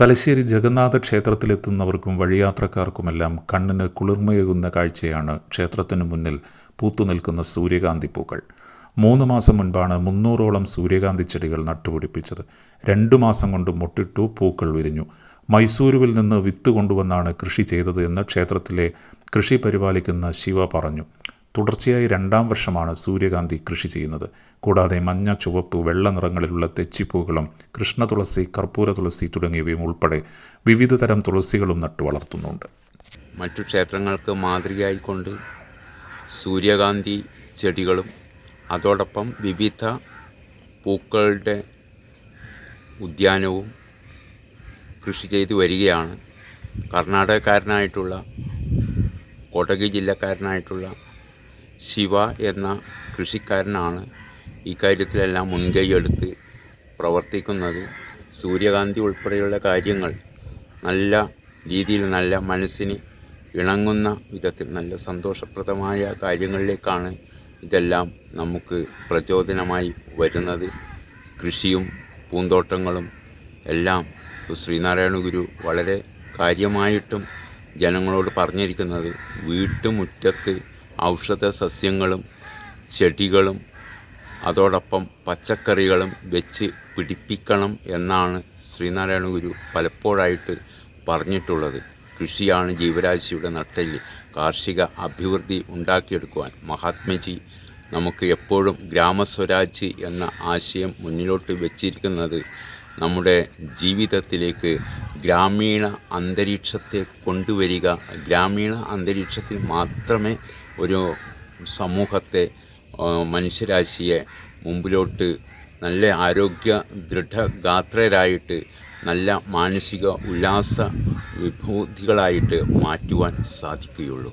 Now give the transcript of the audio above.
തലശ്ശേരി ജഗന്നാഥ ക്ഷേത്രത്തിലെത്തുന്നവർക്കും വഴിയാത്രക്കാർക്കുമെല്ലാം കണ്ണിന് കുളിർമയേകുന്ന കാഴ്ചയാണ് ക്ഷേത്രത്തിനു മുന്നിൽ പൂത്തുനിൽക്കുന്ന സൂര്യകാന്തി പൂക്കൾ. മൂന്ന് മാസം മുൻപാണ് മുന്നൂറോളം സൂര്യകാന്തി ചെടികൾ നട്ടുപിടിപ്പിച്ചത്. രണ്ടു മാസം കൊണ്ട് മുട്ടിട്ടു പൂക്കൾ വിരിഞ്ഞു. മൈസൂരുവിൽ നിന്ന് വിത്ത് കൊണ്ടുവന്നാണ് കൃഷി ചെയ്തത് എന്ന് ക്ഷേത്രത്തിലെ കൃഷി പരിപാലിക്കുന്ന ശിവ പറഞ്ഞു. തുടർച്ചയായി രണ്ടാം വർഷമാണ് സൂര്യകാന്തി കൃഷി ചെയ്യുന്നത്. കൂടാതെ മഞ്ഞ ചുവപ്പ് വെള്ള നിറങ്ങളിലുള്ള തെച്ചിപ്പൂക്കളും കൃഷ്ണ തുളസി കർപ്പൂര തുളസി തുടങ്ങിയവയും ഉൾപ്പെടെ വിവിധ തരം തുളസികളും നട്ടു വളർത്തുന്നുണ്ട്. മറ്റു ക്ഷേത്രങ്ങൾക്ക് മാതൃകയായിക്കൊണ്ട് സൂര്യകാന്തി ചെടികളും അതോടൊപ്പം വിവിധ പൂക്കളുടെ ഉദ്യാനവും കൃഷി ചെയ്തു വരികയാണ്. കർണാടകക്കാരനായിട്ടുള്ള കോട്ടകി ജില്ലക്കാരനായിട്ടുള്ള ശിവ എന്ന കൃഷിക്കാരനാണ് ഇക്കാര്യത്തിലെല്ലാം മുൻകൈയെടുത്ത് പ്രവർത്തിക്കുന്നത്. സൂര്യകാന്തി ഉൾപ്പെടെയുള്ള കാര്യങ്ങൾ നല്ല രീതിയിൽ നല്ല മനസ്സിന് ഇണങ്ങുന്ന വിധത്തിൽ നല്ല സന്തോഷപ്രദമായ കാര്യങ്ങളിലേക്കാണ് ഇതെല്ലാം നമുക്ക് പ്രചോദനമായി വരുന്നത്. കൃഷിയും പൂന്തോട്ടങ്ങളും എല്ലാം ശ്രീനാരായണ ഗുരു വളരെ കാര്യമായിട്ടും ജനങ്ങളോട് പറഞ്ഞിരിക്കുന്നത്. വീട്ടുമുറ്റത്ത് ഔഷധ സസ്യങ്ങളും ചെടികളും അതോടൊപ്പം പച്ചക്കറികളും വെച്ച് പിടിപ്പിക്കണം എന്നാണ് ശ്രീനാരായണ ഗുരു പലപ്പോഴായിട്ട് പറഞ്ഞിട്ടുള്ളത്. കൃഷിയാണ് ജീവരാശിയുടെ നട്ടെല്ല്. കാർഷിക അഭിവൃദ്ധി ഉണ്ടാക്കിയെടുക്കുവാൻ മഹാത്മജി നമുക്ക് എപ്പോഴും ഗ്രാമസ്വരാജ് എന്ന ആശയം മുന്നിലോട്ട് വെച്ചിരിക്കുന്നത് നമ്മുടെ ജീവിതത്തിലേക്ക് ഗ്രാമീണ അന്തരീക്ഷത്തെ കൊണ്ടുവരിക. ഗ്രാമീണ അന്തരീക്ഷത്തിൽ മാത്രമേ ഒരു സമൂഹത്തെ മനുഷ്യരാശിയെ മുമ്പിലോട്ട് നല്ല ആരോഗ്യ ദൃഢഗാത്രരായിട്ട് നല്ല മാനസിക ഉല്ലാസ വിഭൂതികളായിട്ട് മാറ്റുവാൻ സാധിക്കുകയുള്ളൂ.